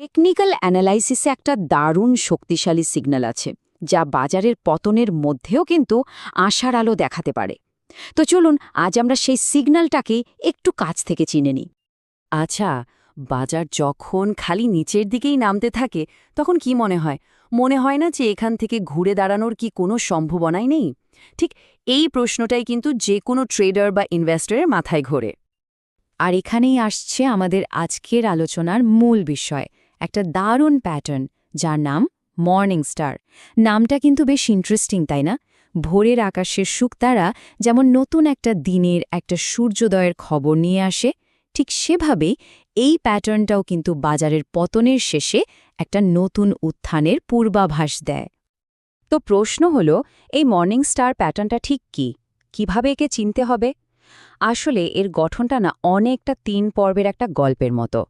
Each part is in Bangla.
টেকনিক্যাল অ্যানালাইসিসে একটা দারুণ শক্তিশালী সিগন্যাল আছে, যা বাজারের পতনের মধ্যেও কিন্তু আশার আলো দেখাতে পারে। তো চলুন, আজ আমরা সেই সিগন্যালটাকেই একটু কাছ থেকে চিনে নিই। আচ্ছা বাজার যখন খালি নিচের দিকেই নামতে থাকে, তখন কি মনে হয়? মনে হয় না যে এখান থেকে ঘুরে দাঁড়ানোর কি কোনো সম্ভাবনাই নেই? ঠিক এই প্রশ্নটাই কিন্তু যে কোনো ট্রেডার বা ইনভেস্টরের মাথায় ঘোরে। আর এখানেই আসছে আমাদের আজকের আলোচনার মূল বিষয়। একটা দারুণ প্যাটার্ন, যার নাম মর্নিং স্টার। নামটা কিন্তু বেশ ইন্টারেস্টিং, তাই না? ভোরের আকাশের শুকতারা যেমন নতুন একটা দিনের একটা সূর্যোদয়ের খবর নিয়ে আসে, ঠিক সেভাবেই এই প্যাটার্নটাও কিন্তু বাজারের পতনের শেষে একটা নতুন উত্থানের পূর্বাভাস দেয়। তো প্রশ্ন হল, এই মর্নিং স্টার প্যাটার্নটা ঠিক কি? কীভাবে একে চিনতে হবে? আসলে এর গঠনটা না অনেকটা তিন পর্বের একটা গল্পের মতো।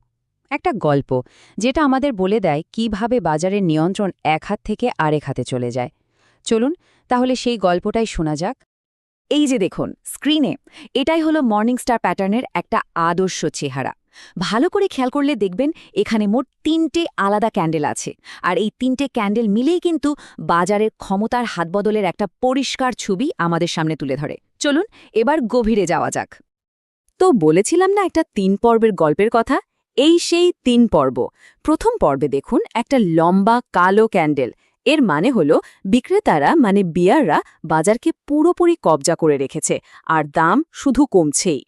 একটা গল্প যেটা আমাদের বলে দেয় কীভাবে বাজারের নিয়ন্ত্রণ এক হাত থেকে আরেক হাতে চলে যায়। চলুন তাহলে সেই গল্পটাই শোনা যাক। এই যে দেখুন স্ক্রিনে এটাই হলো মর্নিং স্টার প্যাটার্নের একটা আদর্শ চেহারা। ভালো করে খেয়াল করলে দেখবেন এখানে মোট তিনটে আলাদা ক্যান্ডেল আছে। আর এই তিনটে ক্যান্ডেল মিলেই কিন্তু বাজারের ক্ষমতার হাতবদলের একটা পরিষ্কার ছবি আমাদের সামনে তুলে ধরে। চলুন এবার গভীরে যাওয়া যাক। তো বলেছিলাম না একটা তিন পর্বের গল্পের কথা? এই সেই তিন পর্ব। প্রথম পর্বে দেখুন একটা লম্বা কালো ক্যান্ডেল। এর মানে হল বিক্রেতারা মানে বিয়াররা বাজারকে পুরোপুরি কবজা করে রেখেছে, আর দাম শুধু কমছেই।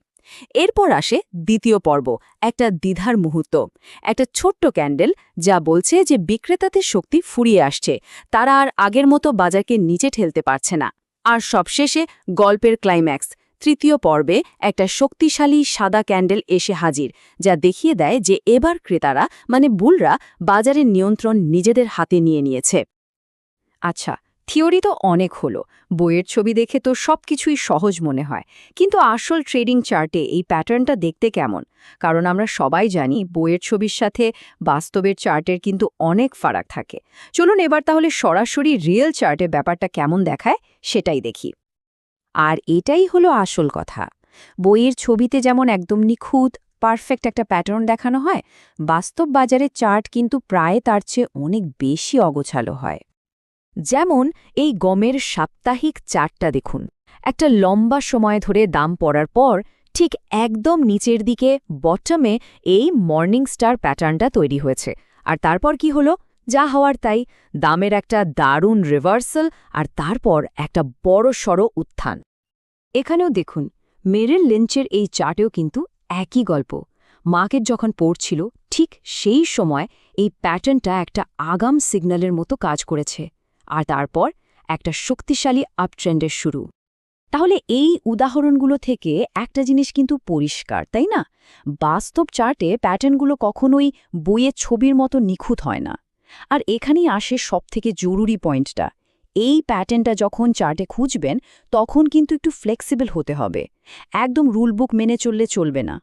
এরপর আসে দ্বিতীয় পর্ব, একটা দ্বিধার মুহূর্ত। একটা ছোট্ট ক্যান্ডেল যা বলছে যে বিক্রেতাদের শক্তি ফুরিয়ে আসছে, তারা আর আগের মতো বাজারকে নিচে ঠেলতে পারছে না। আর সবশেষে গল্পের ক্লাইম্যাক্স তৃতীয় পর্বে একটা শক্তিশালী সাদা ক্যান্ডেল এসে হাজির, যা দেখিয়ে দেয় যে এবার ক্রেতারা মানে বুলরা, বাজারের নিয়ন্ত্রণ নিজেদের হাতে নিয়ে নিয়েছে। আচ্ছা থিওরি তো অনেক হলো, বইয়ের ছবি দেখে তো সবকিছুই সহজ মনে হয়, কিন্তু আসল ট্রেডিং চার্টে এই প্যাটার্নটা দেখতে কেমন? কারণ আমরা সবাই জানি বইয়ের ছবির সাথে বাস্তবের চার্টের কিন্তু অনেক ফারাক থাকে। চলুন এবার তাহলে সরাসরি রিয়েল চার্টে ব্যাপারটা কেমন দেখায়, সেটাই দেখি। আর এটাই হলো আসল কথা। বইয়ের ছবিতে যেমন একদম নিখুঁত পারফেক্ট একটা প্যাটার্ন দেখানো হয়, বাস্তব বাজারে চার্ট কিন্তু প্রায় তার চেয়ে অনেক বেশি অগোছালো হয়। যেমন এই গমের সাপ্তাহিক চার্টটা দেখুন। একটা লম্বা সময় ধরে দাম পড়ার পর ঠিক একদম নিচের দিকে বটমে এই মর্নিং স্টার প্যাটার্নটা তৈরি হয়েছে। আর তারপর কি হলো? যা হওয়ার তাই দামের একটা দারুণ রিভার্সাল আর তারপর একটা বড় সড় উত্থান। এখানেও দেখুন, মেরিল লিঞ্চের এই চার্টেও কিন্তু একই গল্প। মার্কেট যখন পড়ছিল, ঠিক সেই সময় এই প্যাটার্নটা একটা আগাম সিগন্যালের মতো কাজ করেছে। আর তারপর একটা শক্তিশালী আপট্রেন্ডের শুরু। তাহলে এই উদাহরণগুলো থেকে একটা জিনিস কিন্তু পরিষ্কার, তাই না? বাস্তব চার্টে প্যাটার্নগুলো কখনোই বইয়ের ছবির মতো নিখুঁত হয় না। আর এখানেই আসে সবথেকে জরুরি পয়েন্টটা। এই প্যাটার্নটা যখন চার্টে খুঁজবেন, তখন কিন্তু একটু ফ্লেক্সিবল হতে হবে। একদম রুলবুক মেনে চললে চলবে না।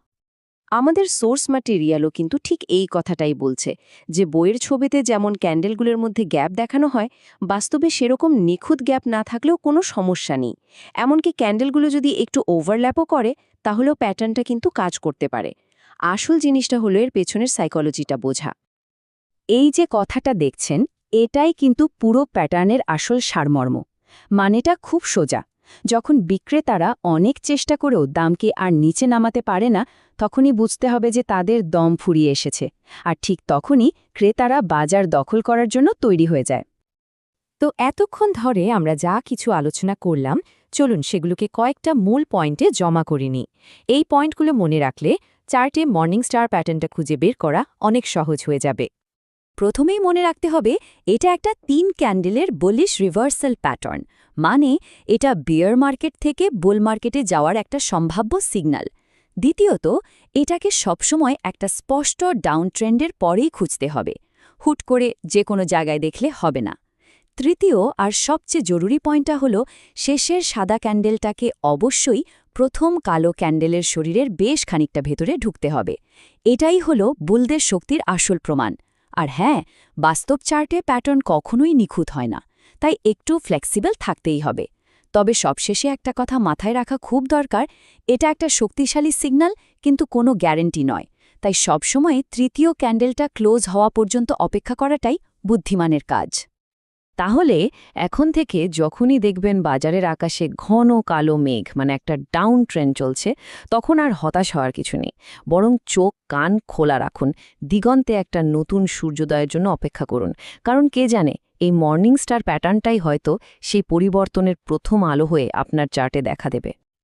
আমাদের সোর্স ম্যাটেরিয়ালও কিন্তু ঠিক এই কথাটাই বলছে যে, বইয়ের ছবিতে যেমন ক্যান্ডেলগুলোর মধ্যে গ্যাপ দেখানো হয়, বাস্তবে সেরকম নিখুঁত গ্যাপ না থাকলেও কোনো সমস্যা নেই। এমনকি ক্যান্ডেলগুলো যদি একটু ওভারল্যাপও করে, তাহলেও প্যাটার্নটা কিন্তু কাজ করতে পারে। আসল জিনিসটা হলো এর পেছনের সাইকোলজিটা বোঝা। এই যে কথাটা দেখছেন, এটাই কিন্তু পুরো প্যাটার্নের আসল সারমর্ম। মানেটা খুব সোজা। যখন বিক্রেতারা অনেক চেষ্টা করেও দামকে আর নিচে নামাতে পারে না, তখনই বুঝতে হবে যে তাদের দম ফুরিয়ে এসেছে। আর ঠিক তখনই ক্রেতারা বাজার দখল করার জন্য তৈরি হয়ে যায়। তো এতক্ষণ ধরে আমরা যা কিছু আলোচনা করলাম, চলুন সেগুলোকে কয়েকটা মূল পয়েন্টে জমা করিনি এই পয়েন্টগুলো মনে রাখলে চার্টে মর্নিং স্টার প্যাটার্নটা খুঁজে বের করা অনেক সহজ হয়ে যাবে। প্রথমেই মনে রাখতে হবে, এটা একটা তিন ক্যান্ডেলের বলিশ রিভার্সাল প্যাটার্ন মানে এটা বিয়ার মার্কেট থেকে বুল মার্কেটে যাওয়ার একটা সম্ভাব্য সিগন্যাল দ্বিতীয়ত, এটাকে সবসময় একটা স্পষ্ট ডাউন ট্রেন্ডের পরেই খুঁজতে হবে, হুট করে যে কোনো জায়গায় দেখলে হবে না। তৃতীয় আর সবচেয়ে জরুরি পয়েন্টটা হল, শেষের সাদা ক্যান্ডেলটাকে অবশ্যই প্রথম কালো ক্যান্ডেলের শরীরের বেশ খানিকটা ভেতরে ঢুকতে হবে। এটাই হল বুলদের শক্তির আসল প্রমাণ। আর হ্যাঁ বাস্তব চার্টে প্যাটার্ন কখনোই নিখুঁত হয় না, তাই একটু ফ্লেক্সিবল থাকতেই হবে। তবে সবশেষে একটা কথা মাথায় রাখা খুব দরকার, এটা একটা শক্তিশালী সিগন্যাল, কিন্তু কোনো গ্যারেন্টি নয়। তাই সবসময় তৃতীয় ক্যান্ডেলটা ক্লোজ হওয়া পর্যন্ত অপেক্ষা করাটাই বুদ্ধিমানের কাজ। তাহলে এখন থেকে যখনই দেখবেন বাজারের আকাশে ঘন কালো মেঘ মানে একটা ডাউন ট্রেন্ড চলছে, তখন আর হতাশ হওয়ার কিছু নেই। বরং চোখ, কান খোলা রাখুন। দিগন্তে একটা নতুন সূর্যোদয়ের জন্য অপেক্ষা করুন। কারণ কে জানে, এই মর্নিং স্টার প্যাটার্নটাই হয়তো সেই পরিবর্তনের প্রথম আলো হয়ে আপনার চার্টে দেখা দেবে।